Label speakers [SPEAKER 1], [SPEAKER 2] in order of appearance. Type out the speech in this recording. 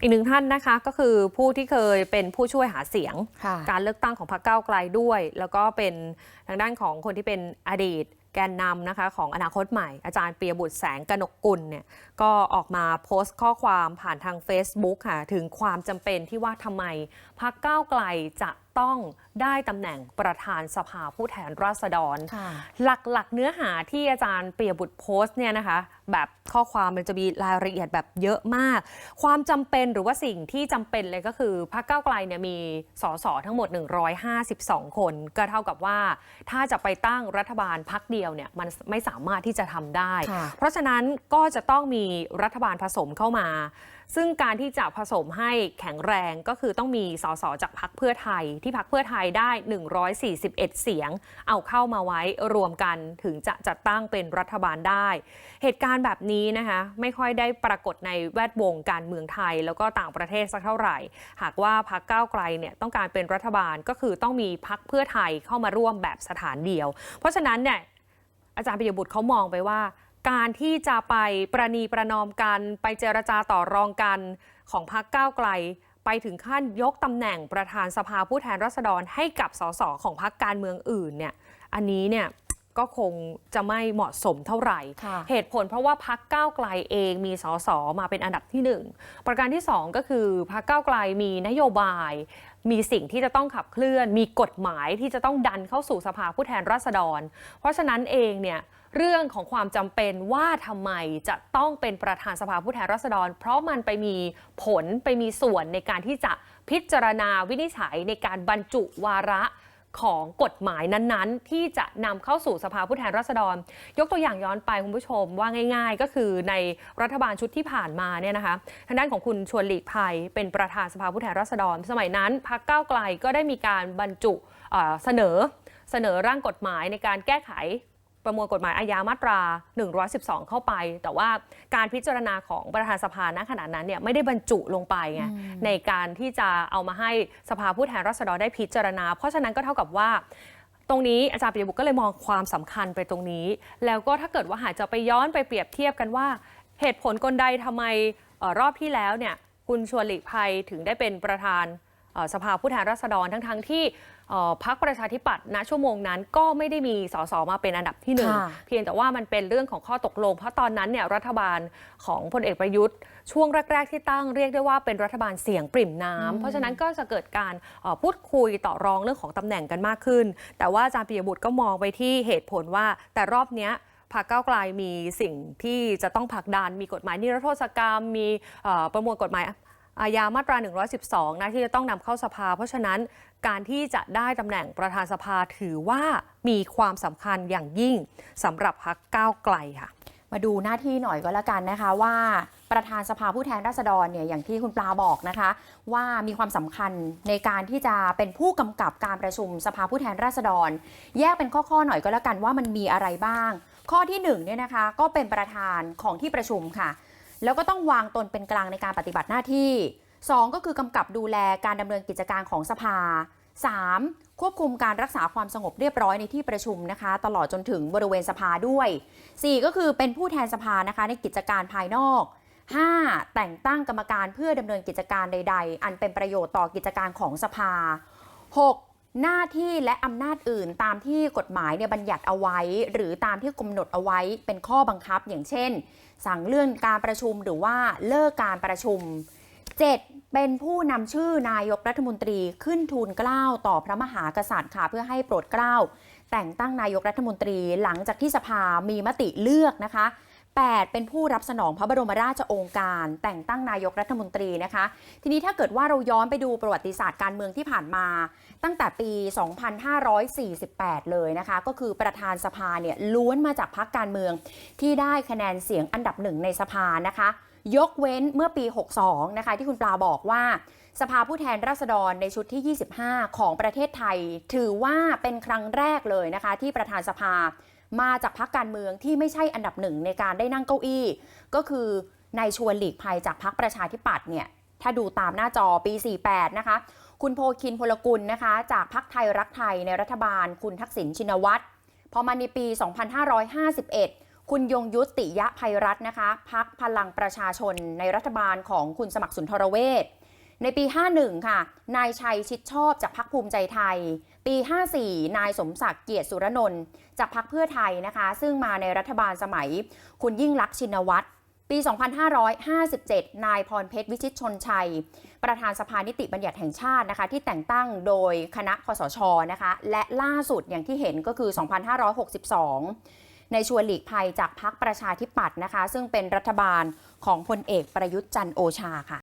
[SPEAKER 1] อีกหนึ่งท่านนะคะก็คือผู้ที่เคยเป็นผู้ช่วยหาเสียง
[SPEAKER 2] ค่ะ
[SPEAKER 1] การเลือกตั้งของพรรคก้าวไกลด้วย แล้วก็เป็นทางด้านของคนที่เป็นอดีตแกนนำนะคะของอนาคตใหม่ อาจารย์เปียบุตรแสงกนกกุลเนี่ยก็ออกมาโพสต์ข้อความผ่านทาง Facebook ค่ะถึงความจำเป็นที่ว่าทำไมพรรคก้าวไกลจะต้องได้ตำแหน่งประธานสภาผู้แทนราษฎร
[SPEAKER 2] ค่ะ
[SPEAKER 1] หลักๆ เนื้อหาที่อาจารย์เปียบุตรโพสต์เนี่ยนะคะ แบบข้อความมันจะมีรายละเอียดแบบเยอะมาก ความจำเป็นหรือว่าสิ่งที่จำเป็นเลยก็คือพรรคก้าวไกลเนี่ยมีสสทั้งหมด 152 คน ก็เท่ากับว่าถ้าจะไปตั้งรัฐบาลพักเดียวเนี่ยมันไม่สามารถที่จะทำได้
[SPEAKER 2] ค่ะ
[SPEAKER 1] เพราะฉะนั้นก็จะต้องมีรัฐบาลผสมเข้ามา ซึ่งการที่จะผสมให้แข็งแรงก็คือต้องมีสสจากพักเพื่อไทย ที่พักเพื่อไทยได้ 141 เสียง เอาเข้ามาไว้รวมกันถึงจะจัดตั้งเป็นรัฐบาลได้ เหตุการณ์แบบนี้นะคะไม่ค่อยได้ปรากฏในแวดวงการเมืองไทย แล้วก็ต่างประเทศสักเท่าไหร่ หากว่าพักก้าวไกลเนี่ยต้องการเป็นรัฐบาลก็คือต้องมีพักเพื่อไทยเข้ามาร่วมแบบสถานเดียว เพราะฉะนั้นเนี่ยอาจารย์ปิยบุตรเขามองไปว่า การที่จะไปประนีประนอมกัน ไปเจรจาต่อรองกันของพรรคก้าวไกล ไปถึงขั้นยกตำแหน่งประธานสภาผู้แทนราษฎรให้กับสสของพรรคการเมืองอื่นเนี่ย อันนี้เนี่ย ก็คงจะไม่เหมาะสมเท่าไหร่
[SPEAKER 2] ค่ะ
[SPEAKER 1] เหตุผลเพราะว่าพักก้าวไกลเองมีสสมาเป็นอันดับที่หนึ่งประการที่สองก็คือพักก้าวไกลมีนโยบาย มีสิ่งที่จะต้องขับเคลื่อน มีกฎหมายที่จะต้องดันเข้าสู่สภาผู้แทนราษฎร เพราะฉะนั้นเองเนี่ยเรื่องของความจำเป็นว่าทำไมจะต้องเป็นประธานสภาผู้แทนราษฎร เพราะมันไปมีผลไปมีส่วนในการที่จะพิจารณาวินิจฉัยในการบรรจุวาระ ของกฎหมายนั้นๆ ที่จะนำเข้าสู่สภาผู้แทนราษฎร ยกตัวอย่างย้อนไปคุณผู้ชมว่าง่าย ๆ ก็คือในรัฐบาลชุดที่ผ่านมาเนี่ยนะคะทางด้านของคุณชวนหลีกภัยเป็นประธานสภาผู้แทนราษฎร สมัยนั้นพรรคก้าวไกลก็ได้มีการบรรจุเสนอเสนอร่างกฎหมายในการแก้ไข ประมวลกฎหมายอาญามาตรา 112 เข้าไป แต่ว่าการพิจารณาของประธานสภาณขณะนั้นเนี่ยไม่ได้บรรจุลงไปไงในการที่จะเอามาให้สภาผู้แทนราษฎรได้พิจารณา เพราะฉะนั้นก็เท่ากับว่าตรงนี้อาจารย์ปิยบุตรก็เลยมองความสำคัญไปตรงนี้ แล้วก็ถ้าเกิดว่าหากจะไปย้อนไปเปรียบเทียบกันว่า เหตุผลกลใดทำไมเอ่อรอบที่แล้วเนี่ยคุณชวนหลีกภัยถึงได้เป็นประธานเอ่อ สภาผู้แทนราษฎรทั้งๆที่เอ่อพรรคประชาธิปัตย์ณชั่วโมงนั้นก็ไม่ได้มีสสมาเป็นอันดับที่หนึ่ง
[SPEAKER 2] ค่ะ
[SPEAKER 1] เพียงแต่ว่ามันเป็นเรื่องของข้อตกลง เพราะตอนนั้นเนี่ยรัฐบาลของพลเอกประยุทธ์ ช่วงแรก ๆ ที่ตั้งเรียกได้ว่าเป็นรัฐบาลเสียงปริ่มน้ำเพราะฉะนั้นก็จะเกิดการเอ่อพูดคุยต่อรองเรื่องของตำแหน่งกันมากขึ้น แต่ว่าอาจารย์ปิยบุตรก็มองไปที่เหตุผลว่าแต่รอบเนี้ยพรรคก้าวไกลมีสิ่งที่จะต้องผลักดันมีกฎหมายนิรโทษกรรม มีเอ่อประมวลกฎหมาย อาญามาตรา 112 นะที่จะต้องนำเข้าสภา เพราะฉะนั้นการที่จะได้ตำแหน่งประธานสภาถือว่ามีความสำคัญอย่างยิ่งสำหรับพรรคก้าวไกลค่ะ
[SPEAKER 2] มาดูหน้าที่หน่อยก็แล้วกันนะคะว่าประธานสภาผู้แทนราษฎรเนี่ยอย่างที่คุณปลาบอกนะคะ ว่ามีความสำคัญในการที่จะเป็นผู้กำกับการประชุมสภาผู้แทนราษฎร แยกเป็นข้อๆหน่อยก็แล้วกันว่ามันมีอะไรบ้าง ข้อที่หนึ่งเนี่ยนะคะก็เป็นประธานของที่ประชุมค่ะ แล้วก็ต้องวางตนเป็นกลางในการปฏิบัติหน้าที่ 2 ก็คือกำกับดูแลการดำเนินกิจการของสภา 3. ควบคุมการรักษาความสงบเรียบร้อยในที่ประชุมนะคะ ตลอดจนถึงบริเวณสภาด้วย 4 ก็คือเป็นผู้แทนสภานะคะในกิจการภายนอก 5. แต่งตั้งกรรมการเพื่อดำเนินกิจการใด ๆ อันเป็นประโยชน์ต่อกิจการของสภา 6. หน้าที่และอำนาจอื่นตามที่กฎหมายเนี่ยบัญญัติเอาไว้ หรือตามที่กำหนดเอาไว้เป็นข้อบังคับอย่างเช่น สั่งเลื่อนการประชุมหรือว่าเลิกการประชุม 7. เป็นผู้นำชื่อนายกรัฐมนตรีขึ้นทูลเกล้าต่อพระมหากษัตริย์ค่ะเพื่อให้โปรดเกล้า แต่งตั้งนายกรัฐมนตรีหลังจากที่สภามีมติเลือกนะคะ 8 เป็นผู้รับสนองพระบรมราชโองการ แต่งตั้งนายกรัฐมนตรีนะคะ ทีนี้ถ้าเกิดว่าเราย้อนไปดูประวัติศาสตร์การเมืองที่ผ่านมา ตั้งแต่ปี 2548 เลยนะคะ ก็คือประธานสภาเนี่ยล้วนมาจากพรรคการเมืองที่ได้คะแนนเสียงอันดับหนึ่งในสภานะคะ ยกเว้นเมื่อปี 62 นะคะ ที่คุณปลาบอกว่า สภาผู้แทนราษฎรในชุดที่ 25 ของประเทศไทย ถือว่าเป็นครั้งแรกเลยนะคะ ที่ประธานสภา มาจากพรรคการเมืองที่ไม่ใช่อันดับหนึ่งในการได้นั่งเก้าอี้ ก็คือนายชวนหลีกภัยจากพรรคประชาธิปัตย์เนี่ยถ้าดูตามหน้าจอปี 48 นะคะ คุณโพคินพลกุลนะคะ จากพรรคไทยรักไทยในรัฐบาล คุณทักษิณชินวัตรพอมาในปี 2551 คุณยงยุติยะภัยรัตน์นะคะ พักพลังประชาชนในรัฐบาลของคุณสมัครสุนทรเวช ในปี 51 ค่ะ นายชัยชิดชอบจากพักภูมิใจไทย ปี 54 นายสมศักดิ์เกียรติสุรนนท์จากพักเพื่อไทยนะคะ ซึ่งมาในรัฐบาลสมัย คุณยิ่งลักษณ์ชินวัตรปี 2557 นายพรเพชรวิชิตชนชัย ประธานสภานิติบัญญัติแห่งชาตินะคะ ที่แต่งตั้งโดยคณะคอสชนะคะ และล่าสุดอย่างที่เห็นก็คือ 2562 ในชวนหลีกภัยจากพักประชาธิปัตย์นะคะ ซึ่งเป็นรัฐบาลของพลเอกประยุทธ์จันโอชาค่ะ